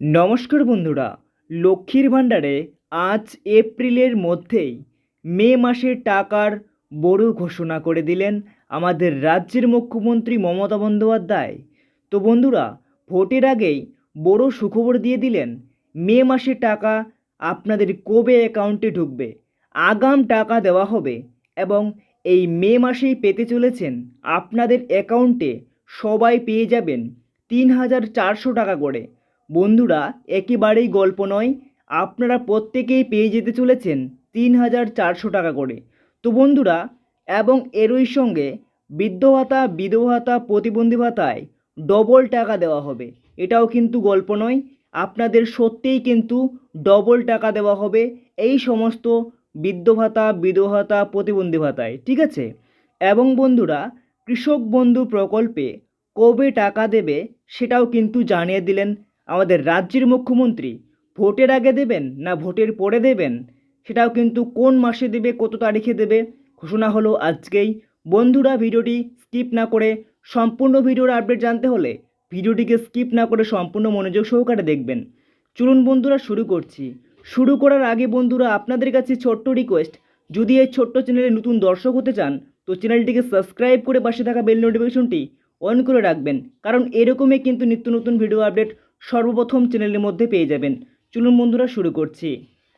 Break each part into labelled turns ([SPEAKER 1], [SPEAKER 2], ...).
[SPEAKER 1] নমস্কার বন্ধুরা, লক্ষ্মীর ভাণ্ডারে আজ এপ্রিলের মধ্যেই মে মাসের টাকার বড় ঘোষণা করে দিলেন আমাদের রাজ্যের মুখ্যমন্ত্রী মমতা বন্দ্যোপাধ্যায়। তো বন্ধুরা, ভোটের আগেই বড় সুখবর দিয়ে দিলেন, মে মাসের টাকা আপনাদের কবে অ্যাকাউন্টে ঢুকবে, আগাম টাকা দেওয়া হবে এবং এই মে মাসেই পেতে চলেছেন আপনাদের অ্যাকাউন্টে সবাই পেয়ে যাবেন তিন হাজার চারশো টাকা করে। বন্ধুরা, একেবারেই গল্প নয়, আপনারা প্রত্যেকেই পেয়ে যেতে চলেছেন তিন হাজার চারশো টাকা করে। তো বন্ধুরা, এবং এরই সঙ্গে বৃদ্ধ ভাতা, বিধবা ভাতা, প্রতিবন্ধী ভাতায় ডবল টাকা দেওয়া হবে। এটাও কিন্তু গল্প নয়, আপনাদের সত্যিই কিন্তু ডবল টাকা দেওয়া হবে এই সমস্ত বৃদ্ধ ভাতা, বিধবা ভাতা, প্রতিবন্ধী ভাতায়, ঠিক আছে? এবং বন্ধুরা, কৃষক বন্ধু প্রকল্পে কবে টাকা দেবে সেটাও কিন্তু জানিয়ে দিলেন আমাদের রাজ্যের মুখ্যমন্ত্রী ভোটের আগে দেবেন না ভোটের পরে দেবেন, সেটাও কিন্তু কোন মাসে দেবে, কত তারিখে দেবে, ঘোষণা হলো আজকেই। বন্ধুরা, ভিডিওটি স্কিপ না করে সম্পূর্ণ ভিডিওর আপডেট জানতে হলে ভিডিওটিকে স্কিপ না করে সম্পূর্ণ মনোযোগ সহকারে দেখবেন। চলুন বন্ধুরা, শুরু করছি। শুরু করার আগে বন্ধুরা, আপনাদের কাছে ছোট্ট রিকোয়েস্ট, যদি এই ছোট্ট চ্যানেলে নতুন দর্শক হতে চান, তো চ্যানেলটিকে সাবস্ক্রাইব করে পাশে থাকা বেল নোটিফিকেশনটি অন করে রাখবেন, কারণ এরকমই কিন্তু নিত্য নতুন ভিডিও আপডেট সর্বপ্রথম চ্যানেলের মধ্যে পেয়ে যাবেন। চলুন বন্ধুরা, শুরু করছি।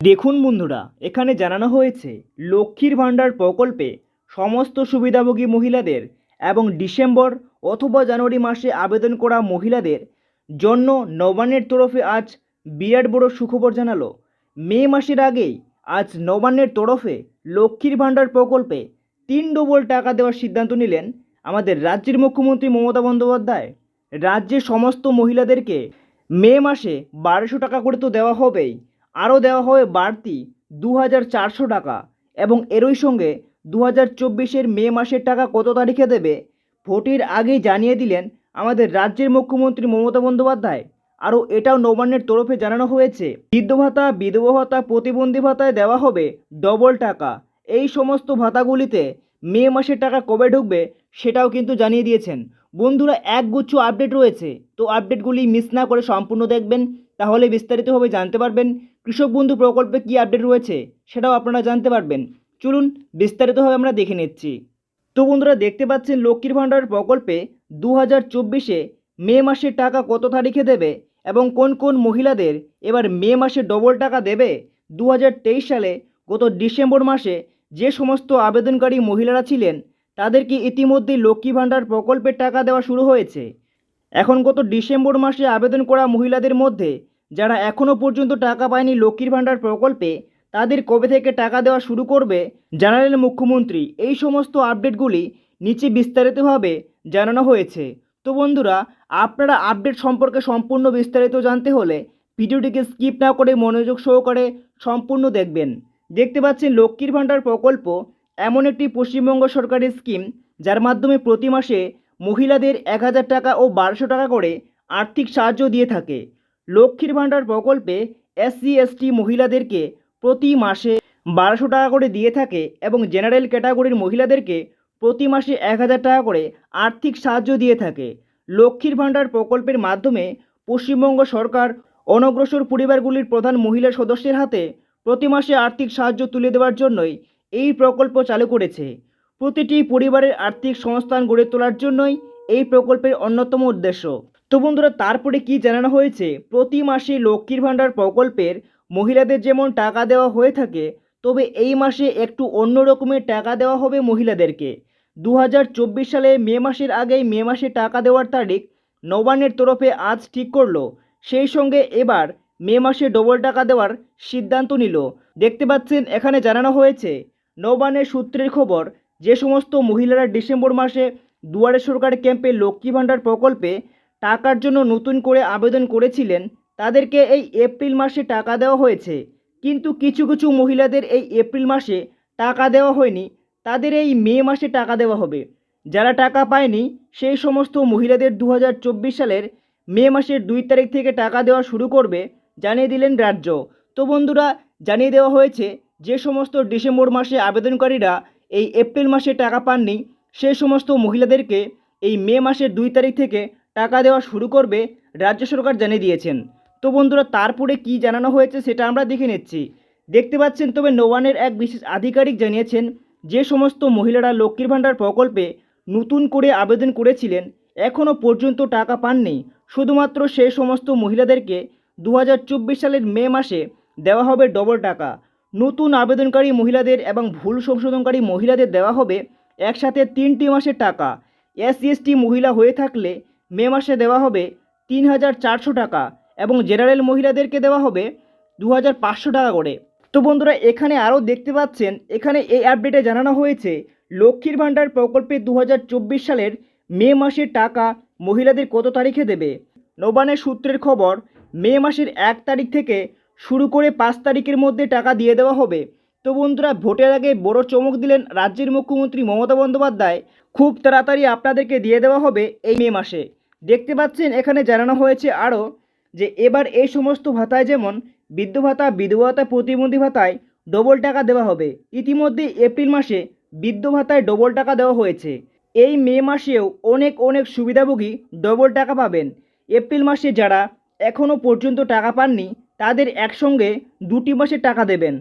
[SPEAKER 1] দেখুন বন্ধুরা, এখানে জানানো হয়েছে, লক্ষ্মীর ভাণ্ডার প্রকল্পে সমস্ত সুবিধাভোগী মহিলাদের এবং ডিসেম্বর অথবা জানুয়ারি মাসে আবেদন করা মহিলাদের জন্য নবান্নের তরফে আজ বিরাট বড় সুখবর জানালো। মে মাসের আগেই আজ নবান্নের তরফে লক্ষ্মীর ভাণ্ডার প্রকল্পে তিন ডবল টাকা দেওয়ার সিদ্ধান্ত নিলেন আমাদের রাজ্যের মুখ্যমন্ত্রী মমতা বন্দ্যোপাধ্যায়। রাজ্যের সমস্ত মহিলাদেরকে মে মাসে বারোশো টাকা করে তো দেওয়া হবেই। আরও দেওয়া হবে বাড়তি দু হাজার চারশো টাকা। এবং এরই সঙ্গে দু হাজার চব্বিশের মে মাসের টাকা কত তারিখে দেবে, ভোটের আগেই জানিয়ে দিলেন আমাদের রাজ্যের মুখ্যমন্ত্রী মমতা বন্দ্যোপাধ্যায়। আরও এটাও নবান্নের তরফে জানানো হয়েছে বৃদ্ধ ভাতা, বিধবা ভাতা, প্রতিবন্ধী ভাতায় দেওয়া হবে ডবল টাকা। এই সমস্ত ভাতাগুলিতে মে মাসের টাকা কবে ঢুকবে সেটাও কিন্তু জানিয়ে দিয়েছেন বন্ধুরা, একগুচ্ছ আপডেট রয়েছে। তো আপডেটগুলি মিস না করে সম্পূর্ণ দেখবেন, তাহলে বিস্তারিতভাবে জানতে পারবেন কৃষক বন্ধু প্রকল্পে কী আপডেট রয়েছে, সেটাও আপনারা জানতে পারবেন। চলুন, বিস্তারিতভাবে আমরা দেখে নিচ্ছি। তো বন্ধুরা, দেখতে পাচ্ছেন লক্ষ্মীর ভাণ্ডার প্রকল্পে দু হাজার চব্বিশে মে মাসের টাকা কত তারিখে দেবে এবং কোন কোন মহিলাদের এবার মে মাসে ডবল টাকা দেবে? দু হাজার তেইশ সালে গত ডিসেম্বর মাসে যে সমস্ত আবেদনকারী মহিলারা ছিলেন তাদেরকে ইতিমধ্যেই লক্ষ্মী ভাণ্ডার প্রকল্পের টাকা দেওয়া শুরু হয়েছে? এখন গত ডিসেম্বর মাসে আবেদন করা মহিলাদের মধ্যে যারা এখনও পর্যন্ত টাকা পায়নি লক্ষ্মীর ভাণ্ডার প্রকল্পে, তাদের কবে থেকে টাকা দেওয়া শুরু করবে জানালেন মুখ্যমন্ত্রী। এই সমস্ত আপডেটগুলি নিচে বিস্তারিতভাবে জানানো হয়েছে। তো বন্ধুরা, আপনারা আপডেট সম্পর্কে সম্পূর্ণ বিস্তারিত জানতে হলে ভিডিওটিকে স্কিপ না করে মনোযোগ সহকারে সম্পূর্ণ দেখবেন। দেখতে পাচ্ছেন লক্ষ্মীর ভাণ্ডার প্রকল্প এমন একটি পশ্চিমবঙ্গ সরকারের স্কিম, যার মাধ্যমে প্রতি মাসে মহিলাদের এক হাজার টাকা ও বারোশো টাকা করে আর্থিক সাহায্য দিয়ে থাকে। লক্ষ্মীর ভাণ্ডার প্রকল্পে এসসি এসটি মহিলাদেরকে প্রতি মাসে বারোশো টাকা করে দিয়ে থাকে এবং জেনারেল ক্যাটাগরির মহিলাদেরকে প্রতি মাসে এক হাজার টাকা করে আর্থিক সাহায্য দিয়ে থাকে। লক্ষ্মীর ভাণ্ডার প্রকল্পের মাধ্যমে পশ্চিমবঙ্গ সরকার অনগ্রসর পরিবারগুলির প্রধান মহিলা সদস্যের হাতে প্রতি মাসে আর্থিক সাহায্য তুলে দেওয়ার জন্যই এই প্রকল্প চালু করেছে। প্রতিটি পরিবারের আর্থিক সংস্থান গড়ে তোলার জন্যই এই প্রকল্পের অন্যতম উদ্দেশ্য। তো বন্ধুরা, তারপরে কি জানানো হয়েছে? প্রতি মাসে লক্ষ্মীর ভাণ্ডার প্রকল্পের মহিলাদের যেমন টাকা দেওয়া হয়ে থাকে, তবে এই মাসে একটু অন্য রকমের টাকা দেওয়া হবে মহিলাদেরকে। দু হাজার চব্বিশ সালে মে মাসের আগেই মে মাসে টাকা দেওয়ার তারিখ নবান্নের তরফে আজ ঠিক করল। সেই সঙ্গে এবার মে মাসে ডবল টাকা দেওয়ার সিদ্ধান্ত নিল। দেখতে পাচ্ছেন, এখানে জানানো হয়েছে নবান্নের সূত্রের খবর, যে সমস্ত মহিলারা ডিসেম্বর মাসে দুয়ারে সরকার ক্যাম্পে লক্ষ্মী ভাণ্ডার প্রকল্পে টাকার জন্য নতুন করে আবেদন করেছিলেন, তাদেরকে এই এপ্রিল মাসে টাকা দেওয়া হয়েছে। কিন্তু কিছু কিছু মহিলাদের এই এপ্রিল মাসে টাকা দেওয়া হয়নি, তাদের এই মে মাসে টাকা দেওয়া হবে। যারা টাকা পায়নি, সেই সমস্ত মহিলাদের দু হাজার চব্বিশ সালের মে মাসের দুই তারিখ থেকে টাকা দেওয়া শুরু করবে, জানিয়ে দিলেন রাজ্য। তো বন্ধুরা, জানিয়ে দেওয়া হয়েছে যে সমস্ত ডিসেম্বর মাসে আবেদনকারীরা এই এপ্রিল মাসে টাকা পাননি, সে সমস্ত মহিলাদেরকে এই মে মাসের দুই তারিখ থেকে টাকা দেওয়া শুরু করবে রাজ্য সরকার জানিয়ে দিয়েছেন। তো বন্ধুরা, তারপরে কি জানানো হয়েছে সেটা আমরা দেখে নিচ্ছি। দেখতে পাচ্ছেন, তবে নবানের এক বিশেষ আধিকারিক জানিয়েছেন, যে সমস্ত মহিলারা লক্ষ্মীর ভাণ্ডার প্রকল্পে নতুন করে আবেদন করেছিলেন এখনও পর্যন্ত টাকা পাননি। শুধুমাত্র সেই সমস্ত মহিলাদেরকে দু হাজার চব্বিশ সালের মে মাসে দেওয়া হবে ডবল টাকা। নতুন আবেদনকারী মহিলাদের এবং ভুল সংশোধনকারী মহিলাদের দেওয়া হবে একসাথে তিনটি মাসের টাকা। এসসি মহিলা হয়ে থাকলে মে মাসে দেওয়া হবে তিন হাজার চারশো টাকা এবং জেনারেল মহিলাদেরকে দেওয়া হবে দু হাজার পাঁচশো টাকা করে। তো বন্ধুরা, এখানে আরও দেখতে পাচ্ছেন, এখানে এই আপডেটে জানানো হয়েছে, লক্ষ্মীর ভাণ্ডার প্রকল্পে দু হাজার চব্বিশ সালের মে মাসের টাকা মহিলাদের কত তারিখে দেবে? নবানের সূত্রের খবর, মে মাসের এক তারিখ থেকে শুরু করে পাঁচ তারিখের মধ্যে টাকা দিয়ে দেওয়া হবে। তো বন্ধুরা, ভোটের আগে বড় চমক দিলেন রাজ্যের মুখ্যমন্ত্রী মমতা বন্দ্যোপাধ্যায়। খুব তাড়াতাড়ি আপনাদেরকে দিয়ে দেওয়া হবে এই মে মাসে। দেখতে পাচ্ছেন, এখানে জানানো হয়েছে আরও যে, এবার এই সমস্ত ভাতায় যেমন বৃদ্ধ ভাতা, বিধবা ভাতা, প্রতিবন্ধী ভাতায় ডবল টাকা দেওয়া হবে। ইতিমধ্যে এপ্রিল মাসে বৃদ্ধ ভাতায় ডবল টাকা দেওয়া হয়েছে। এই মে মাসেও অনেক অনেক সুবিধাভোগী ডবল টাকা পাবেন। এপ্রিল মাসে যারা এখনও পর্যন্ত টাকা পাননি তাদের একসঙ্গে দুটি মাসে টাকা দেবেন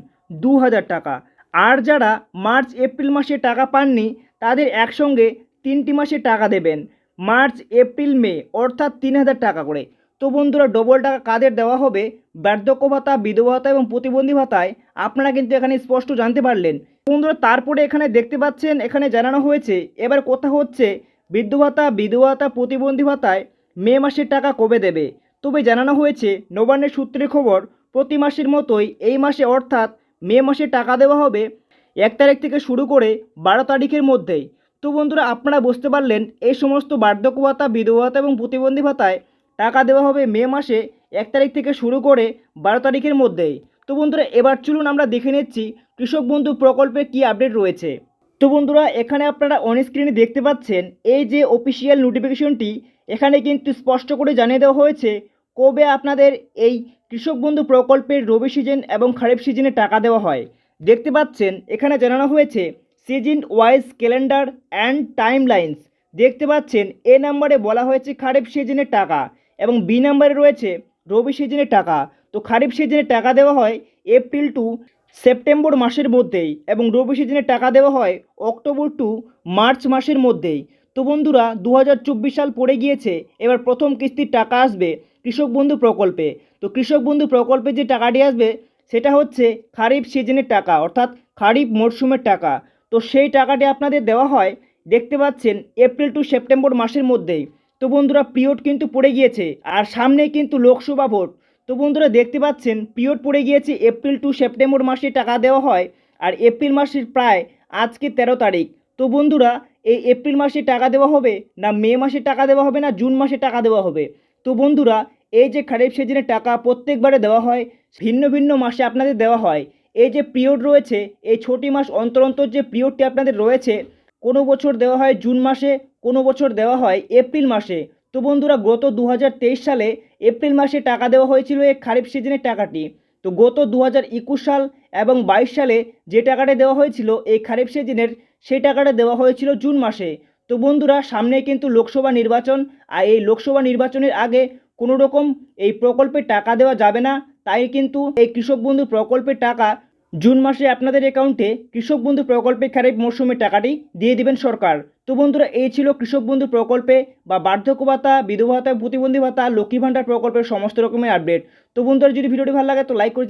[SPEAKER 1] দু হাজার টাকা। আর যারা মার্চ, এপ্রিল মাসে টাকা পাননি, তাদের একসঙ্গে তিনটি মাসে টাকা দেবেন, মার্চ, এপ্রিল, মে, অর্থাৎ তিন হাজার টাকা করে। তো বন্ধুরা ডবল টাকা কাদের দেওয়া হবে? বার্ধক্য ভাতা, বিধবা ভাতা এবং প্রতিবন্ধী ভাতায় আপনারা কিন্তু এখানে স্পষ্ট জানতে পারলেন। বন্ধুরা, তারপরে এখানে দেখতে পাচ্ছেন, এখানে জানানো হয়েছে, এবার কথা হচ্ছে, বৃদ্ধ ভাতা, বিধবা ভাতা, প্রতিবন্ধী ভাতায় মে মাসের টাকা কবে দেবে? তবে জানানো হয়েছে, নবান্নের সূত্রে খবর, প্রতি মাসের মতোই এই মাসে অর্থাৎ মে মাসে টাকা দেওয়া হবে এক তারিখ থেকে শুরু করে বারো তারিখের মধ্যেই। তো বন্ধুরা, আপনারা বুঝতে পারলেন, এই সমস্ত বার্ধক্য ভাতা, বিধবা ভাতা এবং প্রতিবন্ধী ভাতায় টাকা দেওয়া হবে মে মাসে এক তারিখ থেকে শুরু করে বারো তারিখের মধ্যেই। তো বন্ধুরা, এবার চলুন আমরা দেখে নিচ্ছি কৃষক বন্ধু প্রকল্পে কী আপডেট রয়েছে। তো বন্ধুরা, এখানে আপনারা অন স্ক্রিনে দেখতে পাচ্ছেন, এই যে অফিসিয়াল নোটিফিকেশনটি এখানে কিন্তু স্পষ্ট করে জানিয়ে দেওয়া হয়েছে কবে আপনাদের এই কৃষক বন্ধু প্রকল্পের রবি সিজন এবং খারিফ সিজনে টাকা দেওয়া হয়? দেখতে পাচ্ছেন, এখানে জানানো হয়েছে, season wise calendar and time lines দেখতে পাচ্ছেন, এ নাম্বারে বলা হয়েছে খারিফ সিজনের টাকা এবং বি নাম্বারে রয়েছে রবি সিজনের টাকা। তো খারিফ সিজনে টাকা দেওয়া হয় এপ্রিল টু সেপ্টেম্বর মাসের মধ্যেই এবং রবি সিজনে টাকা দেওয়া হয় অক্টোবর টু মার্চ মাসের মধ্যেই। তো বন্ধুরা দু হাজার চব্বিশ সাল পড়ে গিয়েছে, এবার প্রথম কিস্তির টাকা আসবে কৃষক বন্ধু প্রকল্পে। তো কৃষক বন্ধু প্রকল্পে যে টাকাটি আসবে, সেটা হচ্ছে খারিফ সিজনের টাকা, অর্থাৎ খারিফ মরশুমের টাকা। তো সেই টাকাটি আপনাদের দেওয়া হয়, দেখতে পাচ্ছেন, এপ্রিল টু সেপ্টেম্বর মাসের মধ্যেই। তো বন্ধুরা, পিরিয়ড কিন্তু পড়ে গিয়েছে, আর সামনেই কিন্তু লোকসভা ভোট। তো বন্ধুরা, দেখতে পাচ্ছেন, পিরিয়ড পড়ে গিয়েছে, এপ্রিল টু সেপ্টেম্বর মাসে টাকা দেওয়া হয়, আর এপ্রিল মাসের প্রায় আজকে তেরো তারিখ। তো বন্ধুরা, এই এপ্রিল মাসে টাকা দেওয়া হবে, না মে মাসে টাকা দেওয়া হবে, না জুন মাসে টাকা দেওয়া হবে? তো বন্ধুরা, এই যে খারিফ সিজনের টাকা প্রত্যেকবারে দেওয়া হয়, ভিন্ন ভিন্ন মাসে আপনাদের দেওয়া হয়। এই যে পিরিয়ড রয়েছে, এই ছটি মাস অন্তর অন্তর যে পিরিয়ডটি আপনাদের রয়েছে, কোনো বছর দেওয়া হয় জুন মাসে, কোনো বছর দেওয়া হয় এপ্রিল মাসে। তো বন্ধুরা, গত দু হাজার তেইশ সালে এপ্রিল মাসে টাকা দেওয়া হয়েছিল এই খারিফ সিজনের টাকাটি। তো গত দু হাজার একুশ সাল এবং বাইশ সালে যে টাকাটা দেওয়া হয়েছিল এই খারিফ সিজনের, সেই টাকাটা দেওয়া হয়েছিল জুন মাসে। তো বন্ধুরা, সামনে কিন্তু লোকসভা নির্বাচন, আর এই লোকসভা নির্বাচনের আগে কোনো রকম এই প্রকল্পে টাকা দেওয়া যাবে না। তাই কিন্তু এই কৃষক বন্ধু প্রকল্পের টাকা জুন মাসে আপনাদের অ্যাকাউন্টে কৃষক বন্ধু প্রকল্পে খারিফ মরশুমের টাকাটি দিয়ে দিবেন সরকার। তো বন্ধুরা, এই ছিল কৃষক বন্ধু প্রকল্পে বা বার্ধক্য ভাতা, বিধবা ভাতা, প্রতিবন্ধী ভাতা, লক্ষ্মী ভাণ্ডার প্রকল্পের সমস্ত রকমের আপডেট। তো বন্ধুরা, যদি ভিডিওটি ভালো লাগে তো লাইক করে।